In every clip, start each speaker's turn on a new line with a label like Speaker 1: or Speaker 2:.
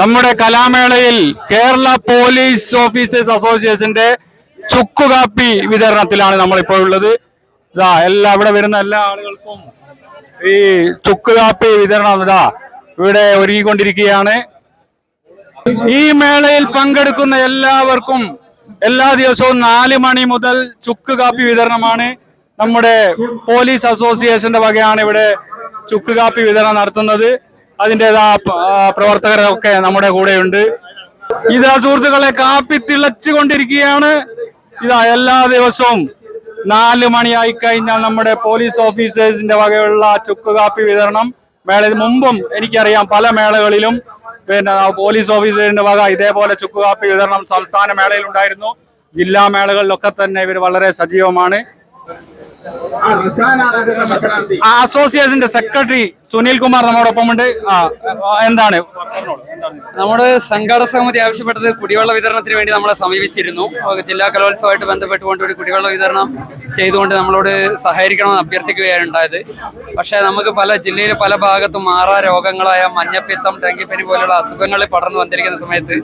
Speaker 1: നമ്മുടെ കലാമേളയിൽ Kerala police officers അസോസിയേഷന്റെ ചുക്കുകാപ്പി വിതരണത്തിലാണ് നമ്മളിപ്പോൾ ഉള്ളത്. ഇതാ എല്ലാ ഇവിടെ വരുന്ന എല്ലാ ആളുകൾക്കും ഈ ചുക്കുകാപ്പി വിതരണം ഇതാ ഇവിടെ ഒരുങ്ങിക്കൊണ്ടിരിക്കുകയാണ്. ഈ മേളയിൽ പങ്കെടുക്കുന്ന എല്ലാവർക്കും എല്ലാ ദിവസവും നാല് മണി മുതൽ ചുക്കുകാപ്പി വിതരണമാണ്. നമ്മുടെ പോലീസ് അസോസിയേഷന്റെ വകയാണ് ഇവിടെ ചുക്കുകാപ്പി വിതരണം നടത്തുന്നത്. അതിന്റെതാ പ്രവർത്തകരൊക്കെ നമ്മുടെ കൂടെയുണ്ട്. ഇതാ സുഹൃത്തുക്കളെ കാപ്പി തിളച്ചുകൊണ്ടിരിക്കുകയാണ്. ഇതാ എല്ലാ ദിവസവും നാല് മണിയായി കഴിഞ്ഞാൽ നമ്മുടെ പോലീസ് ഓഫീസേഴ്സിന്റെ വകയുള്ള ചുക്ക് കാപ്പി വിതരണം. മേളയിൽ മുമ്പും എനിക്കറിയാം പല മേളകളിലും പിന്നെ പോലീസ് ഓഫീസേഴ്സിന്റെ വക ഇതേപോലെ ചുക്ക് കാപ്പി വിതരണം സംസ്ഥാന മേളയിൽ ഉണ്ടായിരുന്നു. ജില്ലാ മേളകളിലൊക്കെ തന്നെ ഇവർ വളരെ സജീവമാണ്. അസോസിയേഷന്റെ സെക്രട്ടറി സുനിൽ കുമാർ നമ്മോടൊപ്പം ഉണ്ട് എന്താണ്?
Speaker 2: നമ്മുടെ സംഘാടക സമിതി ആവശ്യപ്പെട്ടത് കുടിവെള്ള വിതരണത്തിന് വേണ്ടി നമ്മളെ സമീപിച്ചിരുന്നു. ജില്ലാ കലോത്സവമായിട്ട് ബന്ധപ്പെട്ടുകൊണ്ട് ഒരു കുടിവെള്ള വിതരണം ചെയ്തുകൊണ്ട് നമ്മളോട് സഹകരിക്കണമെന്ന് അഭ്യർത്ഥിക്കുകയാണ് ഉണ്ടായത് പക്ഷേ നമുക്ക് പല ജില്ലയിലെ പല ഭാഗത്തും മാറാ രോഗങ്ങളായ മഞ്ഞപ്പിത്തം ഡെങ്കിപ്പനി പോലുള്ള അസുഖങ്ങൾ പടർന്നു വന്നിരിക്കുന്ന സമയത്ത്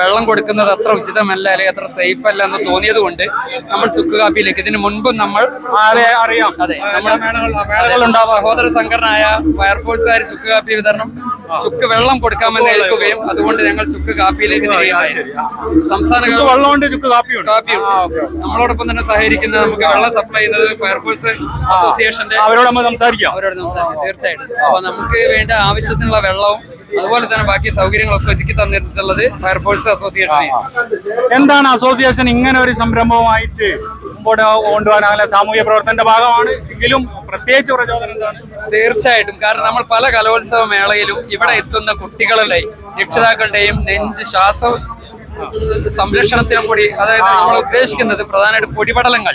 Speaker 2: വെള്ളം കൊടുക്കുന്നത് അത്ര ഉചിതമല്ല അല്ലെങ്കിൽ അത്ര സേഫ് അല്ല എന്ന് തോന്നിയത് കൊണ്ട് നമ്മൾ ചുക്ക് കാപ്പിയിലേക്ക്. ഇതിന് മുൻപും നമ്മൾ
Speaker 1: അറിയാം?
Speaker 2: അതെ നമ്മുടെ സഹോദര സംഘടനയായ ഫയർഫോഴ്സുകാർ ചുക്ക് കാപ്പി വിതരണം ചുക്ക് വെള്ളം കൊടുക്കാമെന്ന് ഏൽക്കുകയും അതുകൊണ്ട് ഞങ്ങൾ ചുക്ക് കാപ്പിയിലേക്ക് തിരികെയായിരുന്നു സംസ്ഥാന
Speaker 1: വെള്ളമുണ്ട് ചുക്ക് കാപ്പിയുണ്ട്.
Speaker 2: കാപ്പിയും നമ്മളോടൊപ്പം തന്നെ സഹകരിക്കുന്ന നമുക്ക് വെള്ളം സപ്ലൈ ചെയ്യുന്നത് ഫയർഫോഴ്സ് അസോസിയേഷന്റെ
Speaker 1: അവരോട് നമ്മൾ സംസാരിക്കാം.
Speaker 2: അവരോട് സംസാരിക്കാം തീർച്ചയായിട്ടും. അപ്പൊ നമുക്ക് വേണ്ട ആവശ്യത്തിനുള്ള വെള്ളവും അതുപോലെ തന്നെ ബാക്കി സൗകര്യങ്ങളൊക്കെ ഒരുക്കി തന്നിട്ടുള്ളത് ഫയർഫോഴ്സ് അസോസിയേഷൻ
Speaker 1: എന്താണ് അസോസിയേഷൻ ഇങ്ങനെ ഒരു സംരംഭവുമായിട്ട് മുമ്പോട്ട് കൊണ്ടുപോകാൻ അങ്ങനെ സാമൂഹ്യ പ്രവർത്തനത്തിന്റെ ഭാഗമാണ്. എങ്കിലും പ്രത്യേകിച്ച് പ്രചോദനം എന്താണ്?
Speaker 2: തീർച്ചയായിട്ടും. കാരണം നമ്മൾ പല കലോത്സവ മേളയിലും ഇവിടെ എത്തുന്ന കുട്ടികളുടെ രക്ഷിതാക്കളുടെയും നെഞ്ച് ശ്വാസം സംരക്ഷണത്തിനും കൂടി അതായത് നമ്മൾ ഉദ്ദേശിക്കുന്നത് പ്രധാനമായിട്ട് പൊടിപടലങ്ങൾ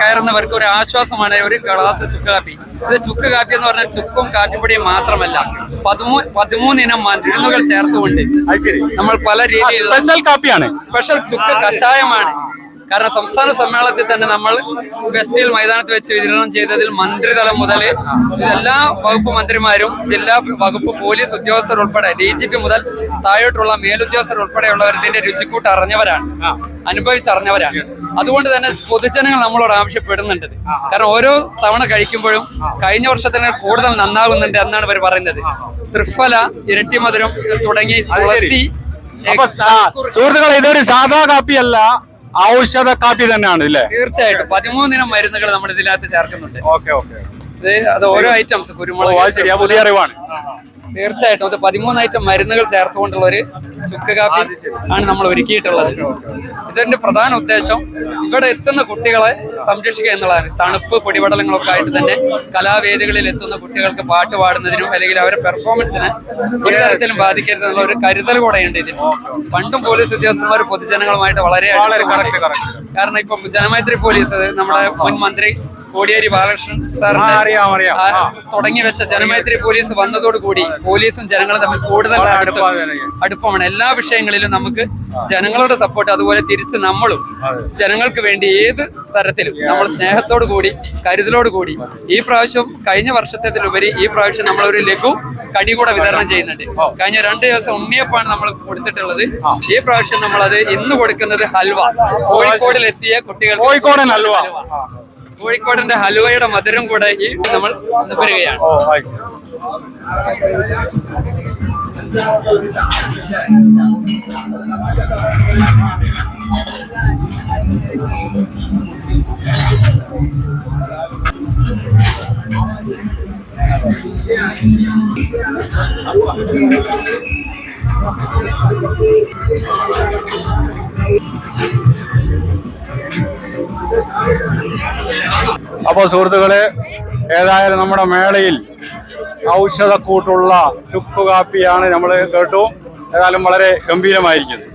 Speaker 2: കയറുന്നവർക്ക് ഒരു ആശ്വാസമാണ് ഒരു ഗ്ലാസ് ചുക്ക് കാപ്പി. ഇത് ചുക്ക് കാപ്പി എന്ന് പറഞ്ഞാൽ ചുക്കും കാപ്പിപ്പൊടിയും മാത്രമല്ല പതിമൂ പതിമൂന്നിനം മരുന്നുകൾ ചേർത്തുകൊണ്ട് നമ്മൾ പല രീതിയിൽ
Speaker 1: സ്പെഷ്യൽ കാപ്പിയാണ്.
Speaker 2: സ്പെഷ്യൽ ചുക്ക് കഷായമാണ്. കാരണം സംസ്ഥാന സമ്മേളനത്തിൽ തന്നെ നമ്മൾ വെസ്റ്റിൽ മൈതാനത്ത് വെച്ച് വിതരണം ചെയ്തതിൽ മന്ത്രിതലം മുതൽ എല്ലാ വകുപ്പ് മന്ത്രിമാരും ജില്ലാ വകുപ്പ് പോലീസ് ഉദ്യോഗസ്ഥർ ഉൾപ്പെടെ ഡി ജി പി മുതൽ താഴോട്ടുള്ള മേലുദ്യോഗസ്ഥർ ഉൾപ്പെടെയുള്ളവർ ഇതിന്റെ രുചിക്കൂട്ട് അറിഞ്ഞവരാണ്. അനുഭവിച്ചറിഞ്ഞവരാണ്. അതുകൊണ്ട് തന്നെ പൊതുജനങ്ങൾ നമ്മളോട് ആവശ്യപ്പെടുന്നുണ്ട്. കാരണം ഓരോ തവണ കഴിക്കുമ്പോഴും കഴിഞ്ഞ വർഷത്തിന് കൂടുതൽ നന്നാകുന്നുണ്ട് എന്നാണ് ഇവർ പറയുന്നത്. തൃഫല ഇരട്ടിമധുരം തുടങ്ങി തുളസി
Speaker 1: സുഹൃത്തുക്കളെ ഇതൊരു സാധാ കാപ്പിയല്ല. ഔഷധ കാപ്പി തന്നെയാണ് ഇല്ലേ?
Speaker 2: തീർച്ചയായിട്ടും. പതിമൂന്നിനം മരുന്നുകൾ നമ്മൾ ഇതിനകത്ത് ചേർക്കുന്നുണ്ട്.
Speaker 1: Okay okay.
Speaker 2: അത് ഓരോ ഐറ്റംസ് കുരുമുളക്
Speaker 1: പുതിയ അറിവാണ്.
Speaker 2: തീർച്ചയായിട്ടും അത് പതിമൂന്ന് ഐറ്റം മരുന്നുകൾ ചേർത്തുകൊണ്ടുള്ള ഒരു ചുക്ക് കാപ്പി ആണ് നമ്മൾ ഒരുക്കിയിട്ടുള്ളത്. ഇതിന്റെ പ്രധാന ഉദ്ദേശം. ഇവിടെ എത്തുന്ന കുട്ടികളെ സംരക്ഷിക്കുക എന്നുള്ളതാണ്. തണുപ്പ് പൊടിപടലങ്ങളൊക്കെ ആയിട്ട് തന്നെ കലാവേദികളിൽ എത്തുന്ന കുട്ടികൾക്ക് പാട്ട് പാടുന്നതിനും അല്ലെങ്കിൽ അവരുടെ പെർഫോമൻസിനെ ഒരു തരത്തിലും ബാധിക്കരുത് എന്നുള്ള ഒരു കരുതൽ കൂടെയുണ്ട് ഇതിന് പണ്ടും പോലീസ് ഉദ്യോഗസ്ഥന്മാർ പൊതുജനങ്ങളുമായിട്ട് വളരെ കാരണം ഇപ്പൊ ജനമൈത്രി പോലീസ് നമ്മുടെ മുൻ മന്ത്രി കോടിയേരി ബാലകൃഷ്ണൻ
Speaker 1: സാർ അറിയാം, അറിയാം.
Speaker 2: തുടങ്ങി വെച്ച ജനമൈത്രി പോലീസ് വന്നതോടുകൂടി പോലീസും ജനങ്ങളും തമ്മിൽ കൂടുതൽ. അടുപ്പമാണ്. എല്ലാ വിഷയങ്ങളിലും നമുക്ക് ജനങ്ങളുടെ സപ്പോർട്ട് അതുപോലെ തിരിച്ച് നമ്മളും ജനങ്ങൾക്ക് വേണ്ടി ഏത് തരത്തിലും നമ്മൾ സ്നേഹത്തോടു കൂടി കരുതലോട് കൂടി ഈ പ്രാവശ്യം കഴിഞ്ഞ വർഷത്തേതിലുപരി ഈ പ്രാവശ്യം നമ്മൾ ഒരു ലഘു കടി കൂടെ വിതരണം ചെയ്യുന്നുണ്ട്. കഴിഞ്ഞ രണ്ട് ദിവസം ഉണ്ണിയപ്പാണ് നമ്മൾ കൊടുത്തിട്ടുള്ളത്. ഈ പ്രാവശ്യം നമ്മൾ അത് ഇന്ന് കൊടുക്കുന്നത് ഹൽവ. കോഴിക്കോടിൽ എത്തിയ കുട്ടികൾ
Speaker 1: കോഴിക്കോടൻ ഹൽവ.
Speaker 2: കോഴിക്കോടിന്റെ ഹലുവയുടെ മധുരം കൂടെ നമ്മൾ
Speaker 1: വരികയാണ് Thank you. അപ്പോൾ സുഹൃത്തുക്കളെ ഏതായാലും നമ്മുടെ മേളയിൽ ഔഷധക്കൂട്ടുള്ള ചുക്ക് കാപ്പിയാണ് നമ്മൾ കേട്ടു. ഏതായാലും വളരെ ഗംഭീരമായിരിക്കുന്നു.